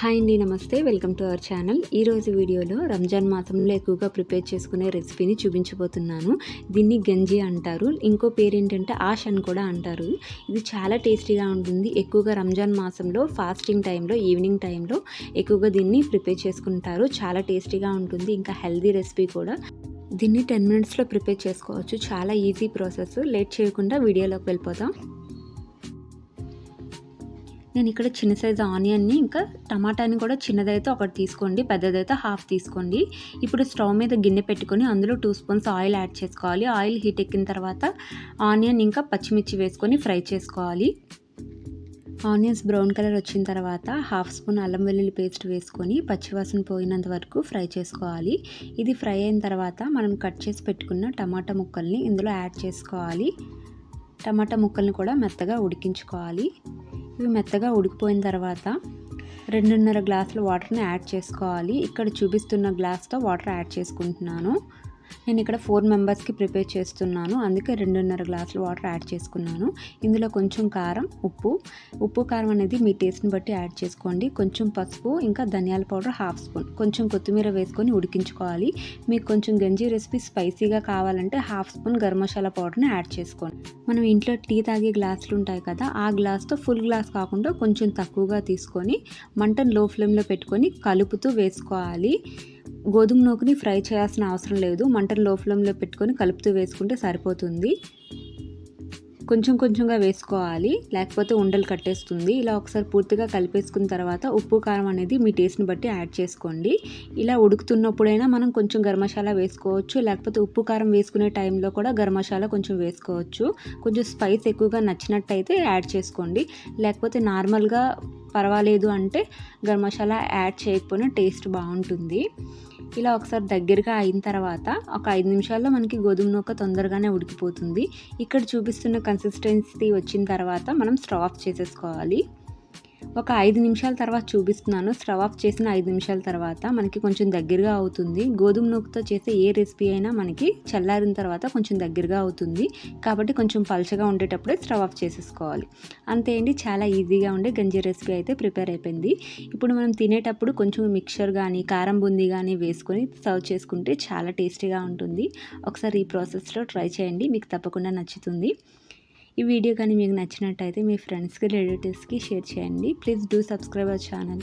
Hi అండి నమస్తే. Welcome to our channel. ఈరోజు వీడియోలో రంజాన్ మాసంలో ఎక్కువగా ప్రిపేర్ చేసుకునే రెసిపీని చూపించబోతున్నాను. దీన్ని గంజి అంటారు. ఇంకో పేరు ఏంటంటే ఆష్ అని కూడా అంటారు. ఇది చాలా టేస్టీగా ఉంటుంది. ఎక్కువగా రంజాన్ మాసంలో ఫాస్టింగ్ టైంలో ఈవినింగ్ టైంలో ఎక్కువగా దీన్ని ప్రిపేర్ చేసుకుంటారు. చాలా టేస్టీగా ఉంటుంది. ఇంకా హెల్దీ రెసిపీ కూడా. దీన్ని టెన్ మినిట్స్లో ప్రిపేర్ చేసుకోవచ్చు. చాలా ఈజీ ప్రాసెస్. లేట్ చేయకుండా వీడియోలోకి వెళ్ళిపోతాం నేను ఇక్కడ చిన్న సైజు ఆనియన్ని ఇంకా టమాటాని కూడా చిన్నదైతే ఒకటి తీసుకోండి పెద్దదైతే హాఫ్ తీసుకోండి. ఇప్పుడు స్టవ్ మీద గిన్నె పెట్టుకొని అందులో టూ స్పూన్స్ ఆయిల్ యాడ్ చేసుకోవాలి. ఆయిల్ హీట్ ఎక్కిన తర్వాత ఆనియన్ ఇంకా పచ్చిమిర్చి వేసుకొని ఫ్రై చేసుకోవాలి. ఆనియన్స్ బ్రౌన్ కలర్ వచ్చిన తర్వాత హాఫ్ స్పూన్ అల్లం వెల్లుల్లి పేస్ట్ వేసుకొని పచ్చివాసన పోయినంత వరకు ఫ్రై చేసుకోవాలి. ఇది ఫ్రై అయిన తర్వాత మనం కట్ చేసి పెట్టుకున్న టమాటా ముక్కల్ని ఇందులో యాడ్ చేసుకోవాలి. టమాటా ముక్కల్ని కూడా మెత్తగా ఉడికించుకోవాలి. ఇవి మెత్తగా ఉడికిపోయిన తర్వాత రెండున్నర గ్లాసుల వాటర్ని యాడ్ చేసుకోవాలి. ఇక్కడ చూపిస్తున్న గ్లాస్తో వాటర్ యాడ్ చేసుకుంటున్నాను. నేను ఇక్కడ ఫోర్ మెంబర్స్కి ప్రిపేర్ చేస్తున్నాను. అందుకే రెండున్నర గ్లాసులు వాటర్ యాడ్ చేసుకున్నాను. ఇందులో కొంచెం కారం ఉప్పు. ఉప్పు కారం అనేది మీ టేస్ట్ని బట్టి యాడ్ చేసుకోండి. కొంచెం పసుపు ఇంకా ధనియాల పౌడర్ హాఫ్ స్పూన్. కొంచెం కొత్తిమీర వేసుకొని ఉడికించుకోవాలి. మీకు కొంచెం గంజి రెసిపీ స్పైసీగా కావాలంటే హాఫ్ స్పూన్ గరం మసాలా పౌడర్ని యాడ్ చేసుకోండి. మనం ఇంట్లో టీ తాగే గ్లాసులు ఉంటాయి కదా ఆ గ్లాస్తో ఫుల్ గ్లాస్ కాకుండా కొంచెం తక్కువగా తీసుకొని మంటను లో ఫ్లేమ్లో పెట్టుకొని కలుపుతూ వేసుకోవాలి. గోధుమ నూకని ఫ్రై చేయాల్సిన అవసరం లేదు. మంటను లో ఫ్లేమ్లో పెట్టుకొని కలుపుతూ వేసుకుంటే సరిపోతుంది. కొంచెం కొంచెంగా వేసుకోవాలి. లేకపోతే ఉండలు కట్టేస్తుంది. ఇలా ఒకసారి పూర్తిగా కలిపేసుకున్న తర్వాత ఉప్పు కారం అనేది మీ టేస్ట్ని బట్టి యాడ్ చేసుకోండి. ఇలా ఉడుకుతున్నప్పుడైనా మనం కొంచెం గరం మసాలా వేసుకోవచ్చు. లేకపోతే ఉప్పు కారం వేసుకునే టైంలో కూడా గరం మసాలా కొంచెం వేసుకోవచ్చు. కొంచెం స్పైస్ ఎక్కువగా నచ్చినట్టయితే యాడ్ చేసుకోండి. లేకపోతే నార్మల్గా పర్వాలేదు అంటే గరం మసాలా యాడ్ చేయకపోయినా టేస్ట్ బాగుంటుంది. ఇలా ఒకసారి దగ్గరగా అయిన తర్వాత ఒక ఐదు నిమిషాల్లో మనకి గోధుమ నూక తొందరగానే ఉడికిపోతుంది. ఇక్కడ చూపిస్తున్న కన్సిస్టెన్సీ వచ్చిన తర్వాత మనం స్టవ్ ఆఫ్ చేసేసుకోవాలి. ఒక ఐదు నిమిషాల తర్వాత చూపిస్తున్నాను. స్టవ్ ఆఫ్ చేసిన ఐదు నిమిషాల తర్వాత మనకి కొంచెం దగ్గరగా అవుతుంది. గోధుమ నూకతో చేసే ఏ రెసిపీ అయినా మనకి చల్లారిన తర్వాత కొంచెం దగ్గరగా అవుతుంది. కాబట్టి కొంచెం పలచగా ఉండేటప్పుడే స్టవ్ ఆఫ్ చేసేసుకోవాలి. అంతే అండి. చాలా ఈజీగా ఉండే గంజి రెసిపీ అయితే ప్రిపేర్ అయిపోయింది. ఇప్పుడు మనం తినేటప్పుడు కొంచెం మిక్చర్ కానీ కారం బుందీ కానీ వేసుకొని సర్వ్ చేసుకుంటే చాలా టేస్టీగా ఉంటుంది. ఒకసారి ఈ ప్రాసెస్లో ట్రై చేయండి. మీకు తప్పకుండా నచ్చుతుంది. ఈ వీడియో కానీ మీకు నచ్చినట్టయితే మీ ఫ్రెండ్స్కి రిలేటివ్స్కి షేర్ చేయండి. Please do subscribe our channel.